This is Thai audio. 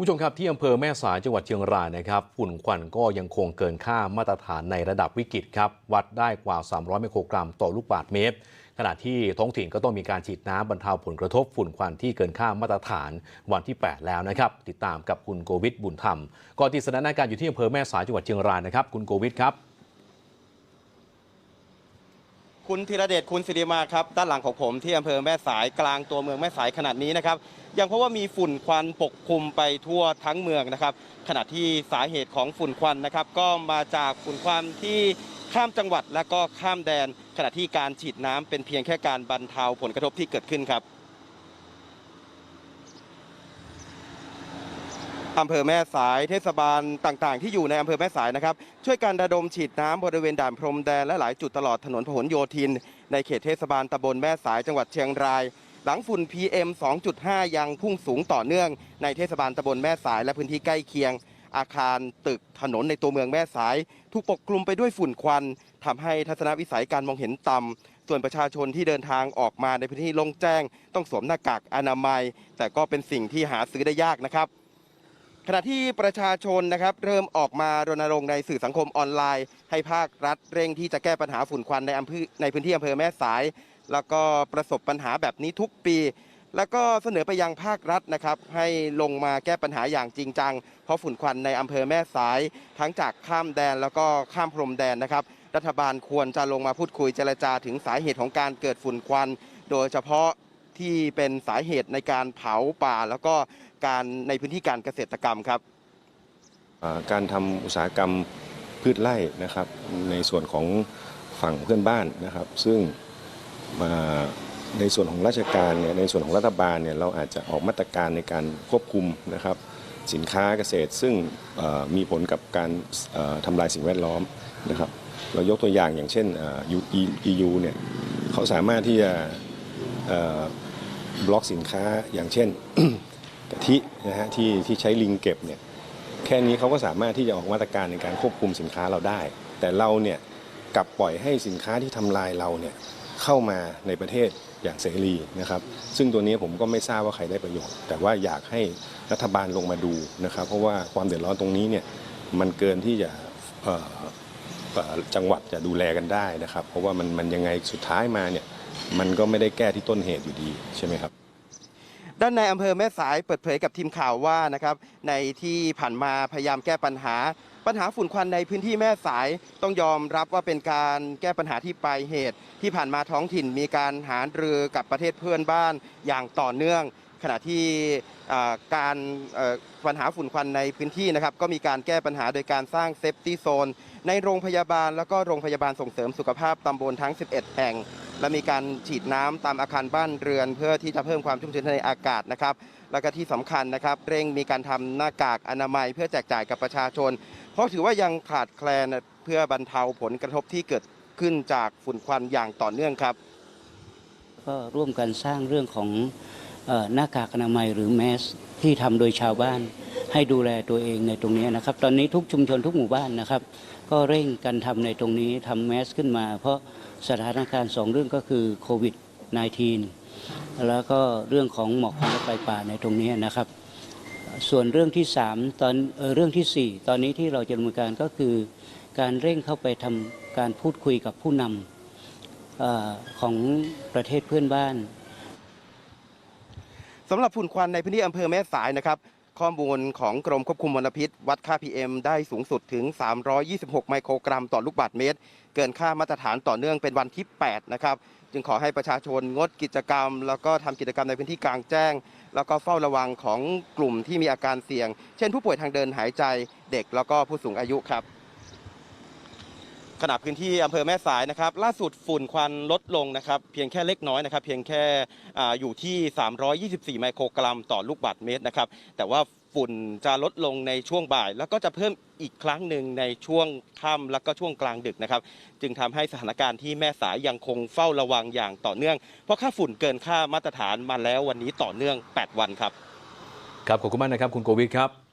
ผู้ชมครับที่อำเภอแม่สายจังหวัดเชียงรายนะครับฝุ่นควันก็ยังคงเกินค่ามาตรฐานในระดับวิกฤตครับวัดได้กว่า 300 ไมโครกรัมต่อลูกบาศก์เมตร ขณะที่ท้องถิ่นก็ต้องมีการฉีดน้ำบรรเทาผลกระทบฝุ่นควันที่เกินค่ามาตรฐานวันที่ 8 แล้วนะครับ ติดตามกับคุณโกวิทบุญธรรมก่อนติดสถานการณ์อยู่ที่อำเภอแม่สายจังหวัดเชียงรายนะครับคุณโกวิทครับ คุณธีรเดชคุณสิริมาครับด้านหลังของผมที่อำเภอแม่สายกลางตัวเมืองแม่สายขนาดนี้นะครับยังเพราะว่ามีฝุ่นควันปกคลุมไปทั่วทั้งเมืองนะครับ ขณะที่สาเหตุของฝุ่นควันนะครับ ก็มาจากฝุ่นควันที่ข้ามจังหวัดและก็ข้ามแดน ขณะที่การฉีดน้ำเป็นเพียงแค่การบรรเทาผลกระทบที่เกิดขึ้นครับ อำเภอแม่สายเทศบาลต่างๆ ที่อยู่ในอำเภอแม่สายนะครับ ช่วยกันระดมฉีดน้ำบริเวณด่านพรมแดนและหลายจุดตลอดถนนพหลโยธิน ในเขตเทศบาลตำบลแม่สายจังหวัดเชียงราย หลังฝุ่น PM 2.5 ยังพุ่งสูงต่อเนื่อง ในเทศบาลตำบลแม่สายและพื้นที่ใกล้เคียง อาคารตึกถนนในตัวเมืองแม่สาย ถูกปกคลุมไปด้วยฝุ่นควันทำให้ทัศนวิสัยการมองเห็นต่ำส่วนประชาชนที่เดินทางออกมาในพื้นที่โล่งแจ้ง ต้องสวมหน้ากากอนามัย แต่ก็เป็นสิ่งที่หาซื้อได้ยากนะครับ ขณะที่ประชาชนนะครับเริ่มออกมารณรงค์ในสื่อสังคมออนไลน์ ให้ภาครัฐเร่งที่จะแก้ปัญหาฝุ่นควันในอำเภอในพื้นที่อำเภอแม่สาย แล้วก็ประสบปัญหาแบบนี้ทุกปี แล้วก็เสนอไปยังภาครัฐนะครับ ให้ลงมาแก้ปัญหาอย่างจริงจัง เพราะฝุ่นควันในอำเภอแม่สาย ทั้งจากข้ามแดนแล้วก็ข้ามพรมแดนนะครับ รัฐบาลควรจะลงมาพูดคุยเจรจาถึงสาเหตุของการเกิดฝุ่นควัน โดยเฉพาะที่เป็นสาเหตุในการเผาป่าแล้วก็ การในพื้นที่การเกษตรกรรมครับการทำอุตสาหกรรมพืชไร่นะครับ ในส่วนของฝั่งเพื่อนบ้านนะครับ ซึ่งมาในส่วนของราชการเนี่ยในส่วนของรัฐบาลเนี่ยเราอาจจะออกมาตรการในการควบคุมนะครับ สินค้าเกษตรซึ่งมีผลกับการทำลายสิ่งแวดล้อมนะครับ เรายกตัวอย่างอย่างเช่นเอ่อ EU เนี่ยเขาสามารถที่จะบล็อกสินค้าอย่างเช่น กะทินะฮะที่ที่ใช้ลิงเก็บเนี่ยแค่นี้เขาก็สามารถที่จะออกมาตรการในการควบคุมสินค้าเราได้ แต่เราเนี่ยกลับปล่อยให้สินค้าที่ทำลายเราเนี่ยเข้ามาในประเทศอย่างเสรีนะครับ ซึ่งตัวนี้ผมก็ไม่ทราบว่าใครได้ประโยชน์ แต่ว่าอยากให้รัฐบาลลงมาดูนะครับ เพราะว่าความเดือดร้อนตรงนี้เนี่ยมันเกินที่จะจังหวัดจะดูแลกันได้นะครับ เพราะว่ามันมันยังไงสุดท้ายมาเนี่ยมันก็ไม่ได้แก้ที่ต้นเหตุอยู่ดีใช่ไหมครับ ด้านในอำเภอแม่สายเปิดเผยกับทีมข่าวว่านะครับในที่ผ่านมาพยายามแก้ปัญหา ปัญหาฝุ่นควันในพื้นที่แม่สายต้องยอมรับว่าเป็นการแก้ปัญหาที่ปลายเหตุ ที่ผ่านมาท้องถิ่นมีการหารือกับประเทศเพื่อนบ้านอย่างต่อเนื่อง ขณะที่การปัญหาฝุ่นควันในพื้นที่นะครับก็มีการแก้ปัญหาโดยการสร้างเซฟตี้โซนในโรงพยาบาลแล้วก็โรงพยาบาลส่งเสริมสุขภาพตำบลทั้ง 11 แห่ง และมีการฉีดน้ำตามอาคารบ้านเรือน เพื่อที่จะเพิ่มความชุ่มชื้นในอากาศนะครับ แล้วก็ที่สำคัญนะครับ เร่งมีการทำหน้ากากอนามัย เพื่อแจกจ่ายกับประชาชน เพราะถือว่ายังขาดแคลนเพื่อบรรเทาผลกระทบที่เกิดขึ้นจากฝุ่นควันอย่างต่อเนื่องครับ ก็ร่วมกันสร้างเรื่องของหน้ากากอนามัยหรือแมสที่ทำโดยชาวบ้าน ให้ดูแลตัวเองในตรงนี้นะครับ ตอนนี้ทุกชุมชนทุกหมู่บ้านนะครับ ก็เร่งกันทำในตรงนี้ทำแมสขึ้นมา เพราะสถานการณ์สองเรื่องก็คือโควิด -19 แล้วก็เรื่องของหมอกควันและไฟป่าในตรงนี้นะครับ ส่วนเรื่องที่สามตอนเออเรื่องที่สี่ตอนนี้ที่เราจะดำเนินการก็คือ การเร่งเข้าไปทำการพูดคุยกับผู้นำเออของประเทศเพื่อนบ้านสำหรับฝุ่นควันในพื้นที่อำเภอแม่สายนะครับ ข้อมูลของกรมควบคุมมลพิษ วัดค่า PM ได้สูงสุดถึง 326 ไมโครกรัมต่อลูกบาศก์เมตร เกินค่ามาตรฐานต่อเนื่องเป็นวันที่ 8 นะครับ จึงขอให้ประชาชนงดกิจกรรม แล้วก็ทำกิจกรรมในพื้นที่กลางแจ้ง แล้วก็เฝ้าระวังของกลุ่มที่มีอาการเสี่ยง เช่นผู้ป่วยทางเดินหายใจเด็กแล้วก็ผู้สูงอายุครับ ขณะพื้นที่อำเภอแม่สายนะครับล่าสุดฝุ่นควันลดลงนะครับเพียงแค่เล็กน้อยนะครับเพียงแค่อยู่ที่ 324 ไมโครกรัมต่อลูกบาศก์เมตรนะครับแต่ว่าฝุ่นจะลดลงในช่วงบ่าย แล้วก็จะเพิ่มอีกครั้งหนึ่งในช่วงค่ำแล้วก็ช่วงกลางดึกนะครับ จึงทำให้สถานการณ์ที่แม่สายยังคงเฝ้าระวังอย่างต่อเนื่อง เพราะค่าฝุ่นเกินค่ามาตรฐานมาแล้ววันนี้ต่อเนื่อง 8 วันครับ ครับขอบคุณมากนะครับคุณโกวิทครับ